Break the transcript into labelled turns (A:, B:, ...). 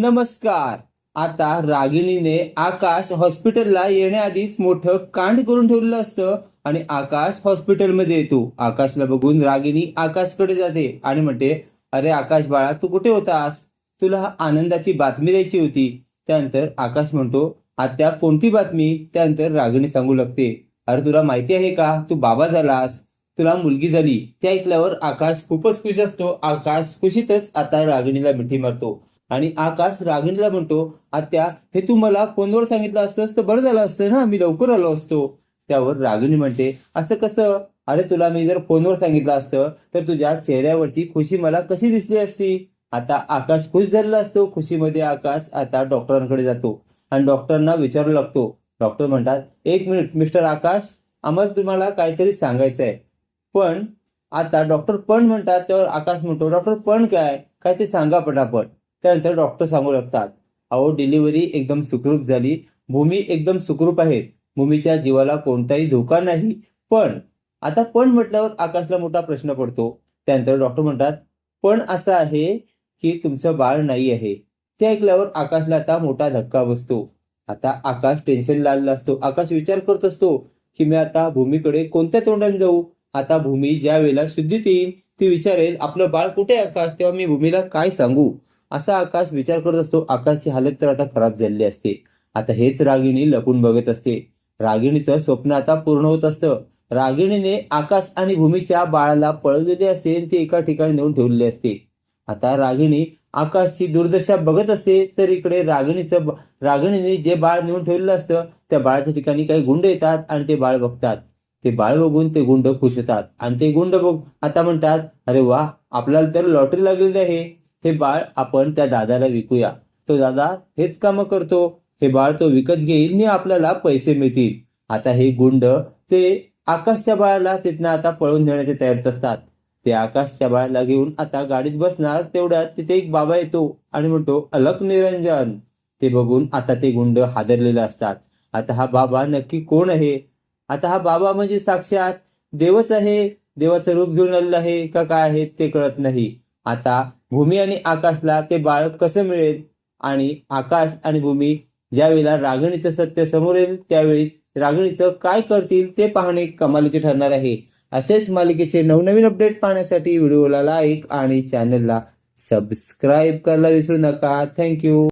A: नमस्कार. आता रागिणीने आकाश हॉस्पिटलला येण्याआधीच मोठं कांड करून ठेवलेलं असतं आणि आकाश हॉस्पिटलमध्ये येतो. आकाशला बघून रागिणी आकाशकडे जाते आणि म्हणते अरे आकाश बाळा तू कुठे होतास? तुला आनंदाची बातमी द्यायची होती. त्यानंतर आकाश म्हणतो आत्या कोणती बातमी? त्यानंतर रागिणी सांगू लागते अरे तुला माहिती आहे का? तू बाबा झालास. तुला मुलगी झाली. ते ऐकल्यावर आकाश खूपच खुश असतो. आकाश खुशीतच आता रागिणीला मिठी मारतो. आणि आकाश रागिणीला म्हणतो आत्या हे तू मला फोनवर सांगितलं असतंस तर बरं झालं असतं ना मी लवकर आलो असतो. त्यावर रागिणी म्हणते असं कसं? अरे तुला मी जर फोनवर सांगितलं असतं तर तुझ्या चेहऱ्यावरची खुशी मला कशी दिसली असती? आता आकाश खुश झालेला असतो खुशीमध्ये आकाश आता डॉक्टरांकडे जातो आणि डॉक्टरांना विचारू लागतो. डॉक्टर म्हणतात एक मिनिट मिस्टर आकाश आम्हाला तुम्हाला काहीतरी सांगायचं आहे पण आता डॉक्टर पण म्हणतात त्यावर आकाश म्हणतो डॉक्टर पण काय? काय ते सांगा पटापट. त्यानंतर डॉक्टर सांगू लागतात अहो डिलिव्हरी एकदम सुखरूप झाली. भूमी एकदम सुखरूप आहे. भूमीच्या जीवाला कोणताही धोका नाही. पण आता पण म्हटल्यावर आकाशला मोठा प्रश्न पडतो. त्यानंतर डॉक्टर म्हणतात पण असं आहे की तुमचं बाळ नाही आहे. ते ऐकल्यावर आकाशला आता मोठा धक्का बसतो. आता आकाश टेन्शन लागला असतो. आकाश विचार करत असतो की मी आता भूमीकडे कोणत्या तोंडाने जाऊ? आता भूमी ज्या वेळेला शुद्धीत येईल ती विचारेल आपलं बाळ कुठे आकाश? तेव्हा मी भूमीला काय सांगू? असा आकाश विचार करत असतो आकाशची हालत तर आता खराब झालेली असते. आता हेच रागिणी लपून बघत असते. रागिणीचं स्वप्न आता पूर्ण होत असतं. रागिणीने आकाश आणि भूमीच्या बाळाला पळवलेले असते आणि ते एका ठिकाणी नेऊन ठेवलेले असते. आता रागिणी आकाशची दुर्दशा बघत असते तर इकडे रागिणीचं रागिणीने जे बाळ नेऊन ठेवलेलं असतं त्या बाळाच्या ठिकाणी काही गुंड येतात आणि ते बाळ बघतात. ते बाळ बघून ते गुंड खुश होतात. आणि ते गुंड बघ आता म्हणतात अरे वा आपल्याला तर लॉटरी लागलेली आहे. हे बाळ आपण त्या दादाला विकूया. तो दादा हेच कामं करतो. हे बाळ तो विकत घेईल आणि आपल्याला पैसे मिळतील. आता हे गुंड ते आकाशच्या बाळाला तिथनं आता पळून नेण्याचे तयारीत असतात. ते आकाशच्या बाळाला घेऊन आता गाडीत बसणार तेवढ्यात तिथे एक बाबा येतो आणि म्हणतो अलक निरंजन. ते बघून आता ते गुंड हादरलेले असतात. आता हा बाबा नक्की कोण आहे? आता हा बाबा म्हणजे साक्षात देवच आहे. देवाचं रूप घेऊन आलेलं आहे का काय आहे ते कळत नाही. आता भूमी आणि आकाशला ते बाळ कसं मिळेल? आणि आकाश आणि भूमी ज्यावेळेला रागिणीचं सत्य समोर येईल त्यावेळी रागणीचं काय करतील ते पाहणे कमालीचे ठरणार आहे. असेच मालिकेचे नवनवीन अपडेट पाहण्यासाठी व्हिडिओला लाईक आणि चॅनलला सबस्क्राईब करायला विसरू नका. थँक्यू.